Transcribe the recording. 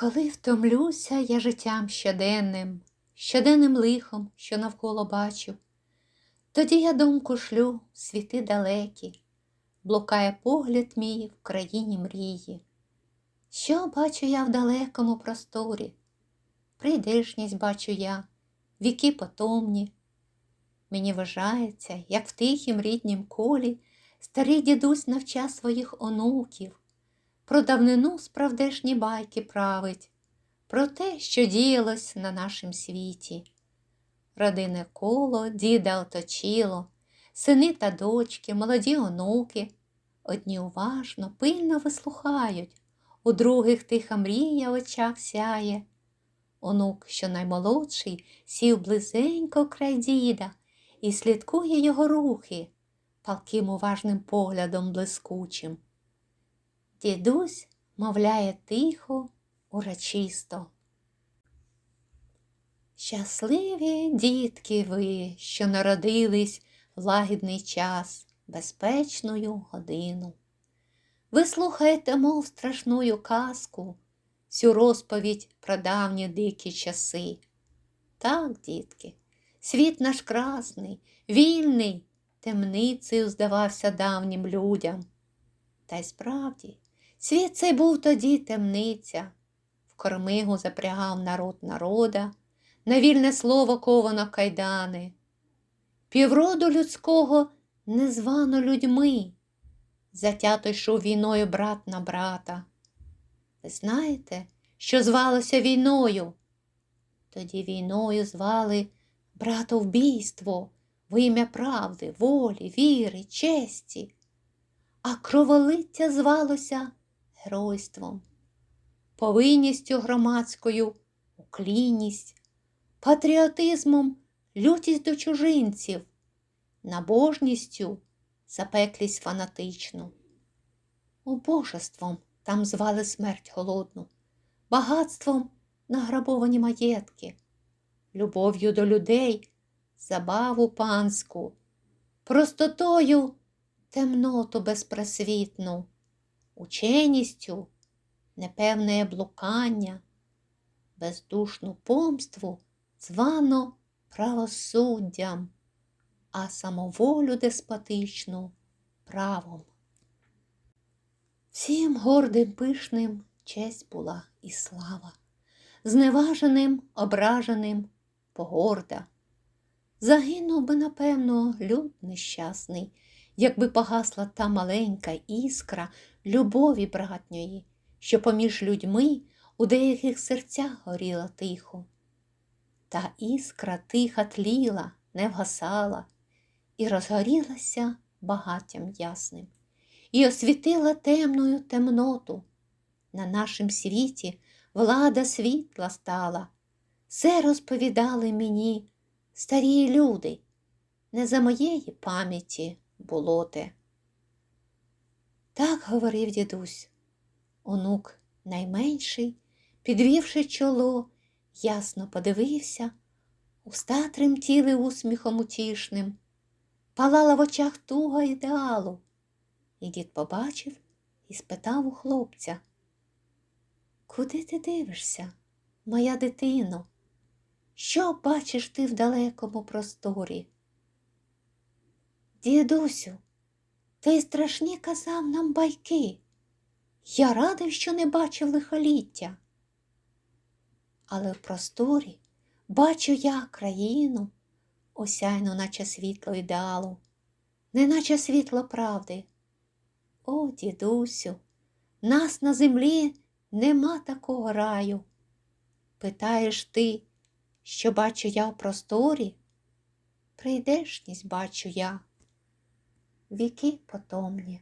Коли втомлюся я життям щоденним, щоденним лихом, що навколо бачу, тоді я думку шлю в світи далекі, блукає погляд мій в країні мрії. Що бачу я в далекому просторі? Прийдешність бачу я, віки потомні. Мені вважається, як в тихім ріднім колі старий дідусь навча своїх онуків, про давнину справдешні байки править, про те, що діялось на нашім світі. Родине коло діда оточило, сини та дочки, молоді онуки. Одні уважно, пильно вислухають, у других тиха мрія в очах сяє. Онук, що наймолодший, сів близенько край діда і слідкує його рухи палким уважним поглядом блискучим. Дідусь мовляє тихо, урочисто. Щасливі дітки ви, що народились в лагідний час, безпечною годину. Ви слухаєте, мов страшную казку, всю розповідь про давні дикі часи. Так, дітки, світ наш красний, вільний, темницею здавався давнім людям. Та й справді, світ цей був тоді темниця, в кормигу запрягав народ народа, на вільне слово ковано кайдани. Півроду людського не звано людьми, затято йшов війною брат на брата. Ви знаєте, що звалося війною? Тоді війною звали братовбійство в ім'я правди, волі, віри, честі, а кроволиття звалося геройством, повинністю громадською уклінність, патріотизмом лютість до чужинців, набожністю запеклість фанатичну. Убожеством там звали смерть голодну, багатством награбовані маєтки, любов'ю до людей, забаву панську, простотою темноту безпросвітну, ученістю непевне блукання, бездушну помству звано правосуддям, а самоволю деспотичну правом. Всім гордим пишним честь була і слава, зневаженим, ображеним погорда. Загинув би, напевно, люд нещасний, якби погасла та маленька іскра любові братньої, що поміж людьми у деяких серцях горіла тихо. Та іскра тиха тліла, не вгасала, і розгорілася багаттям ясним, і освітила темною темноту. На нашім світі влада світла стала, все розповідали мені старі люди, не за моєї пам'яті було те. Так говорив дідусь, онук найменший, підвівши чоло, ясно подивився, уста тремтіли усміхом утішним, палала в очах туга ідеалу. І дід побачив і спитав у хлопця, Куди ти дивишся, моя дитино? Що бачиш ти в далекому просторі? Дідусю, ти страшні казав нам байки. Я радий, що не бачив лихоліття. Але в просторі бачу я країну, осяйну, наче світло ідеалу, неначе світло правди. О, дідусю, нас на землі нема такого раю. Питаєш ти, що бачу я в просторі? Прийдешність бачу я, віки потомні.